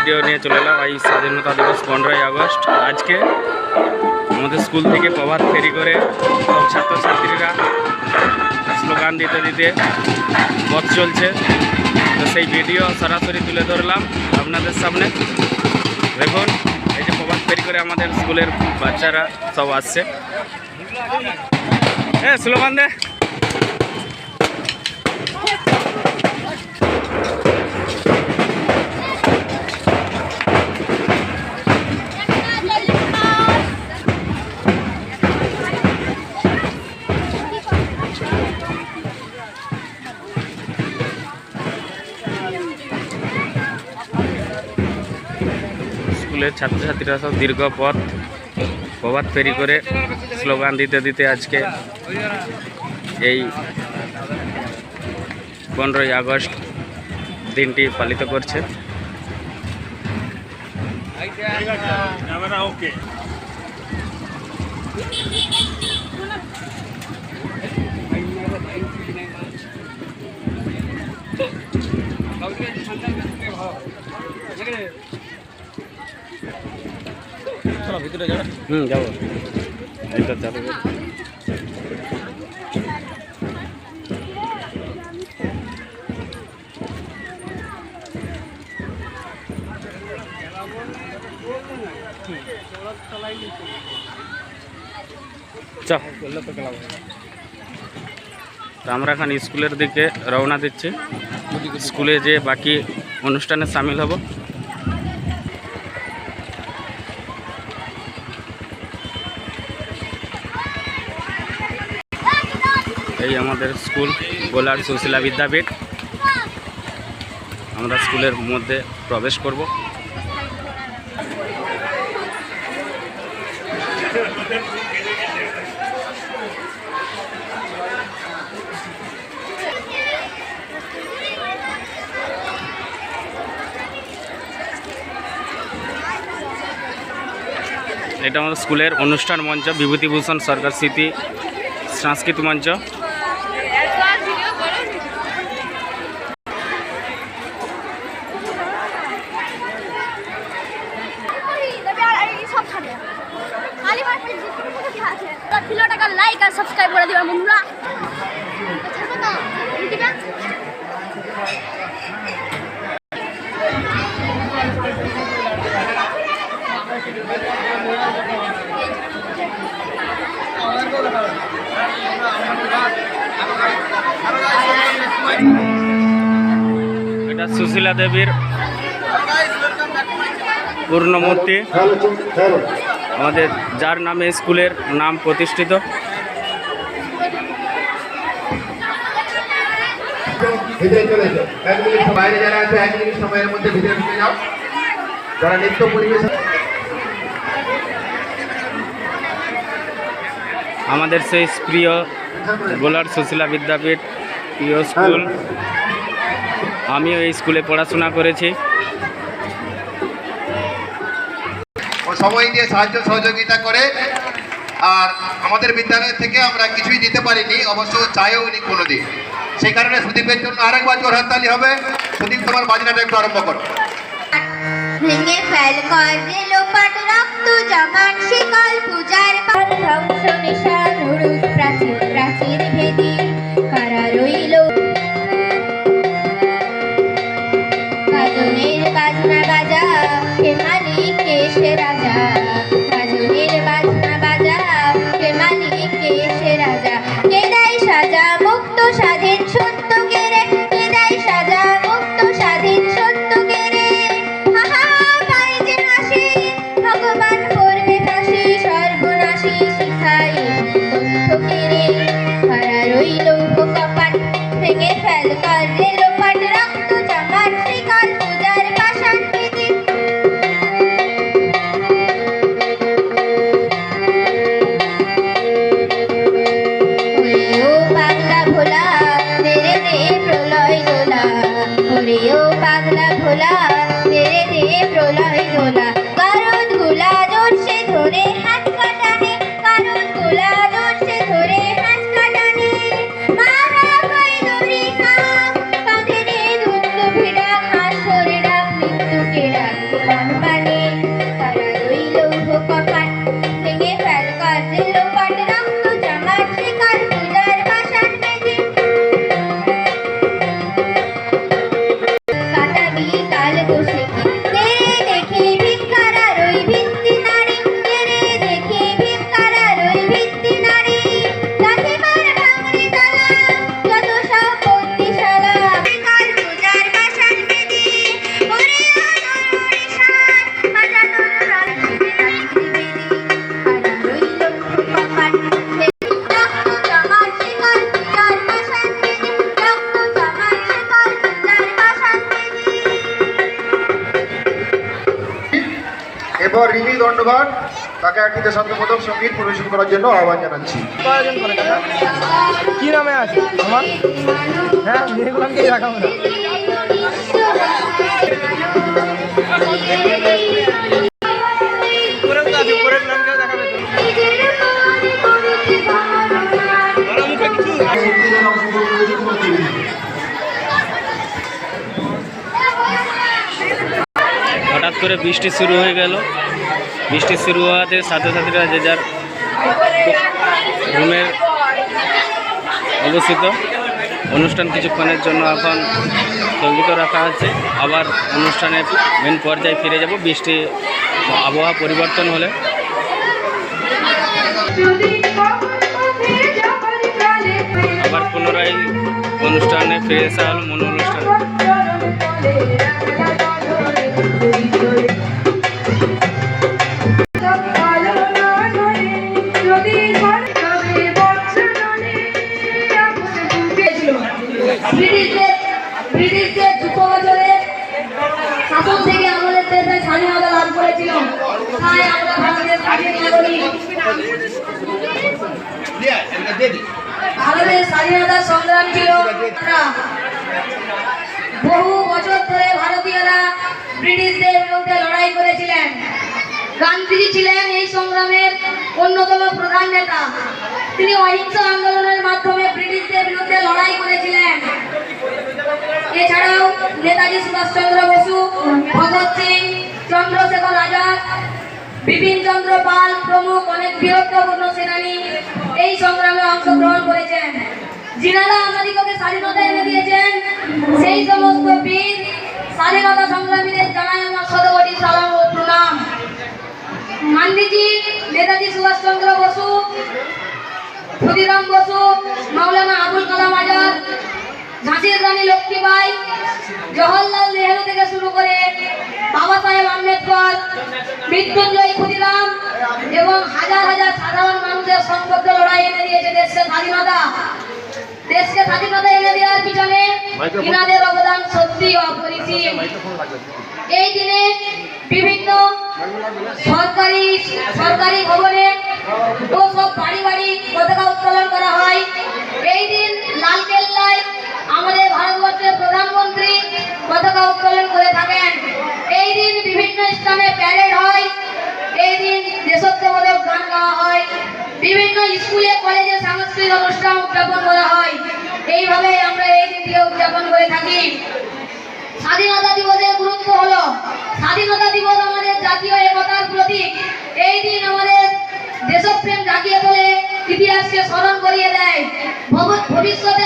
Video নিয়ে চলে এলাম। এই স্বাধীনতা দিবস পনেরোই আগস্ট। আজকে আমাদের স্কুল থেকে প্রভাত ফেরি করে সব ছাত্রছাত্রীরা স্লোগান দিতে দিতে পথ চলছে। তো সেই ভিডিও সরাসরি তুলে ধরলাম আপনাদের সামনে। দেখুন, এই যে প্রভাত ফেরি করে আমাদের স্কুলের বাচ্চারা সব আসছে। হ্যাঁ স্লোগান দে। স্কুলের ছাত্রছাত্রীরা সব দীর্ঘ পথ প্রভাত ফেরি করে স্লোগান দিতে দিতে আজকে এই পনেরোই আগস্ট দিনটি পালিত করছে। হুম যাব। এটা চালু আমরা এখন স্কুলের দিকে রওনা দিচ্ছি। স্কুলে যে বাকি অনুষ্ঠানে সামিল হব এই আমাদের স্কুল, গোলার সুশীলা বিদ্যাপীঠ। আমরা স্কুলের মধ্যে প্রবেশ করব। এটা আমাদের স্কুলের অনুষ্ঠান মঞ্চ, বিভূতিভূষণ সরকার স্মৃতি সাংস্কৃতিক মঞ্চ। লাইক আর সাবস্ক্রাইব করে দিবা, বন্ধুরা। এটা সুশীলা দেবীর পূর্ণমূর্তি। আমাদের যার নামে স্কুলের নাম প্রতিষ্ঠিত। ভিতরে চলে এসো। এক মিনিট বাইরে যারা আছে এক মিনিট সময়ের মধ্যে ভিতরে ঢুকে যাও। যারা নৃত্য পরিবেশ আমাদের সেই প্রিয় গোলার সুশীলা বিদ্যাপীঠ প্রিয় স্কুল। আমিও এই স্কুলে পড়াশোনা করেছি। সময় দিয়ে সাহায্য সহযোগিতা করে আর আমাদের বিদ্যালয় থেকে আমরা কিছুই দিতে পারিনি, অবশ্য চাইও নি কোনোদিন। সেই কারণে সুদীপের জন্য আরেকবার জোর হাততালি হবে। সুদীপ, তোমার বাজনাটা একটু আরম্ভ করো। ভেঙে ফেল কর লোপাট রক্ত জমান শিকল, পূজার ধ্বংস নিশান প্রাচীর প্রাচীর ভেদি, কারা রইল Alejandro. দণ্ডবান তাকে একটি দেশাত্মবোধক সংগীত পরিবেশন করার জন্য আহ্বান জানাচ্ছি। আয়োজন করে কাকা কি নামে আছে? আমার? হ্যাঁ না। হঠাৎ করে বৃষ্টি শুরু হয়ে গেল। বৃষ্টি শুরু হওয়াতে ছাত্রছাত্রীরা যে যার রুমের অবস্থিত অনুষ্ঠান কিছুক্ষণের জন্য এখন স্থগিত রাখা আছে আবার অনুষ্ঠানের মেন পর্যায়ে ফিরে যাব। বৃষ্টি আবহাওয়া পরিবর্তন হলে। আবার পুনরায় অনুষ্ঠানে ফিরে আসা হলো মূল অনুষ্ঠানে। বহু বছর ধরে ভারতীয়রা ব্রিটিশদের বিরুদ্ধে লড়াই করেছিলেন। গান্ধীজি ছিলেন এই সংগ্রামের অন্যতম প্রধান নেতা। তিনি অহিংস আন্দোলনের মাধ্যমে ব্রিটিশদের বিরুদ্ধে লড়াই করেছিলেন। এছাড়াও নেতাজি সুভাষচন্দ্র বসু, ভগৎ সিং, চন্দ্রশেখর আজাদ, বিপিন চন্দ্র পাল প্রমুখ অনেক বীরত্বপূর্ণ সেনানী এই সংগ্রামে অংশগ্রহণ করেছেন। যিনারা আমাদিগকে স্বাধীনতা এনে দিয়েছেন, সেই সমস্ত বীর স্বাধীনতা সংগ্রামীদের জানাই আমার শতকোটি সালাম ও প্রণাম। গান্ধীজি নেতাজি সুভাষচন্দ্র বসু, ক্ষুদিরাম বসু, মাওলানা আবুল কালাম আজাদ, ঝাঁসির রানী লক্ষ্মীবাই, জওহরলাল নেহরু থেকে শুরু করে বাবা সাহেব আম্বেদকর, মৃত্যুঞ্জয় ক্ষুদিরাম এবং হাজার হাজার সাধারণ মানুষের সম্পর্ক লড়াই এনে দিয়েছে দেশের স্বাধীনতা দেশকে স্বাধীনতা এনে দেওয়ার পিছনে ইনাদের অবদান সত্যি অপরিসীম? এই দিনে বিভিন্ন সরকারি সরকারি ভবনে ও সব বাড়ি বাড়ি পতাকা উত্তোলন করা হয়। এই দিন লাল কেল্লায় আমাদের ভারতবর্ষের প্রধানমন্ত্রী পতাকা উত্তোলন করে থাকেন। এই দিন বিভিন্ন স্থানে প্যারেড হয়। এই দিন দেশত্ববোধক গান গাওয়া হয়। বিভিন্ন স্কুলে কলেজে সাংস্কৃতিক অনুষ্ঠান উদযাপন করা হয়। এইভাবে আমরা দিয়ে উদযাপন করে থাকি। স্বাধীনতা দিবসের গুরুত্ব হলো, স্বাধীনতা দিবস আমাদের জাতীয় একতার প্রতীক। এই দিন আমাদের দেশপ্রেম জাগিয়ে তোলে, ইতিহাসকে স্মরণ করিয়ে দেয়। ভবিষ্যতে